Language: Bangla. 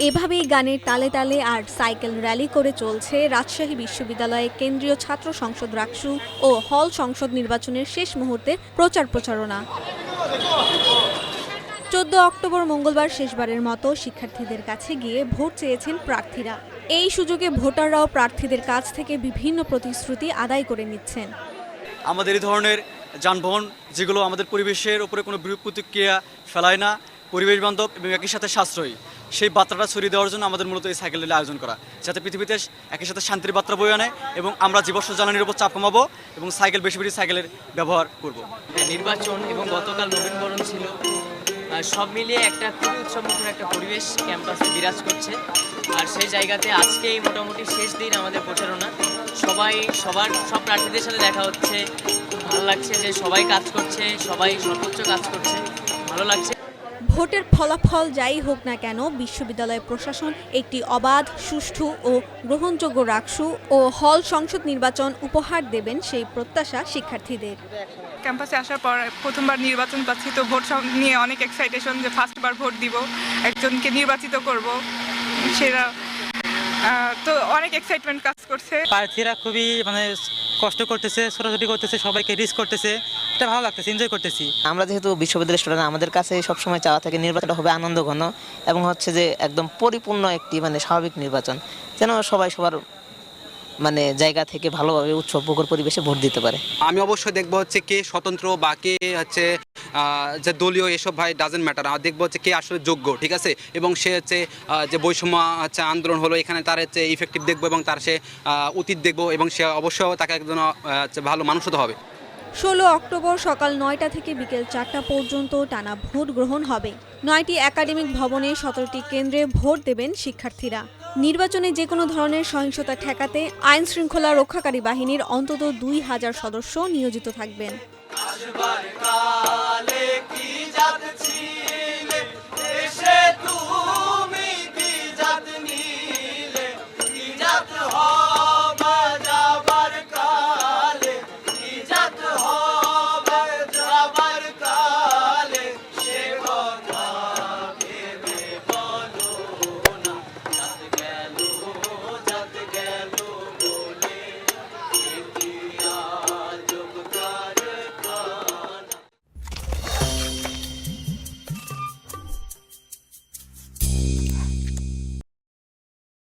গানের তালে তালে আর সাইকেল র্যালি করে চলছে রাজশাহী বিশ্ববিদ্যালয়ে কেন্দ্রীয় ছাত্র সংসদ রাকসু ও হল সংসদ নির্বাচনের শেষ মুহূর্তের প্রচার প্রচারণা। চোদ্দ অক্টোবর মঙ্গলবার শেষবারের মতো শিক্ষার্থীদের কাছে গিয়ে ভোট চেয়েছেন প্রার্থীরা। এই সুযোগে ভোটাররাও প্রার্থীদের কাছ থেকে বিভিন্ন প্রতিশ্রুতি আদায় করে নিচ্ছেন। আমাদের এই ধরনের যানবাহন, যেগুলো আমাদের পরিবেশের উপরে কোনো বিরূপ প্রতিক্রিয়া ফেলায় না পরিবেশ বান্ধব এবং একই সাথে সাশ্রয়ী। সেই বার্তাটা ছড়িয়ে দেওয়ার জন্য আমাদের মূলত এই সাইকেল র্যালি আয়োজন করা। যাতে পৃথিবীতে একই সাথে শান্তির বার্তা বয়ে আনে এবং আমরা জীবাশ্ম জ্বালানির উপর চাপ কমাবো এবং সাইকেল বেশি বেশি সাইকেলের ব্যবহার করব। নির্বাচন এবং গতকাল নবীনবরণ ছিল। সব মিলিয়ে একটা খুবই উৎসবমুখর একটা পরিবেশ ক্যাম্পাসে বিরাজ করছে। আর সেই জায়গাতে আজকেই মোটামুটি শেষ দিন আমাদের প্রচারণা। সবাই, সবার, সব প্রার্থীদের সাথে দেখা হচ্ছে। খুব ভালো লাগছে যে সবাই কাজ করছে, সবাই সর্বোচ্চ কাজ করছে। ভালো লাগছে। ভোটের ফলাফল যাই হোক না কেন বিশ্ববিদ্যালয় প্রশাসন একটি অবাধ সুষ্ঠু ও গ্রহণযোগ্য রাকসু ও হল সংসদ নির্বাচন উপহার দেবেন সেই প্রত্যাশা শিক্ষার্থীদের। ক্যাম্পাসে আসার পর প্রথমবার নির্বাচন পাচ্ছি তো ভোট নিয়ে অনেক এক্সাইটেশন যে ফার্স্টবার ভোট দিব একজনকে নির্বাচিত করব সেটা তো অনেক এক্সাইটমেন্ট কাজ করছে। প্রার্থীরা খুবই মানে কষ্ট করতেছে ছোটাছুটি করতেছে সবাইকে রিস্ক করতেছে। এটা ভালো লাগতেছে এনজয় করতেছি। আমরা যেহেতু বিশ্ববিদ্যালয়ের স্টুডেন্ট আমাদের কাছে সবসময় চাওয়া থাকে নির্বাচনটা হবে আনন্দ ঘন এবং হচ্ছে যে একদম পরিপূর্ণ একটি মানে স্বাভাবিক নির্বাচন যেন সবাই সবার মানে জায়গা থেকে ভালোভাবে উৎসব পরিবেশে ভোট দিতে পারে। আমি অবশ্যই দেখব হচ্ছে কে স্বতন্ত্র বা কে হচ্ছে যে দলীয় এসব ভাই ডাজেন্ট ম্যাটার আর দেখব হচ্ছে কে আসলে যোগ্য, ঠিক আছে? এবং সে হচ্ছে যে বৈষম্য, হচ্ছে আন্দোলন হলো, এখানে তার হচ্ছে ইফেক্টিভ দেখব এবং তার সে অতীত দেখব এবং সে অবশ্যই তাকে একজন ভালো মানুষ হতে হবে। ষোলো অক্টোবর সকাল নয়টা থেকে বিকেল চারটা পর্যন্ত টানা ভোট গ্রহণ হবে। নয়টি একাডেমিক ভবনে সতেরোটি কেন্দ্রে ভোট দেবেন শিক্ষার্থীরা। নির্বাচনে যে কোনো ধরনের সহিংসতা ঠেকাতে আইন শৃঙ্খলা রক্ষাকারী বাহিনীর অন্তত দুই হাজার সদস্য নিয়োজিত থাকবেন। दुश्मन काले की जद छी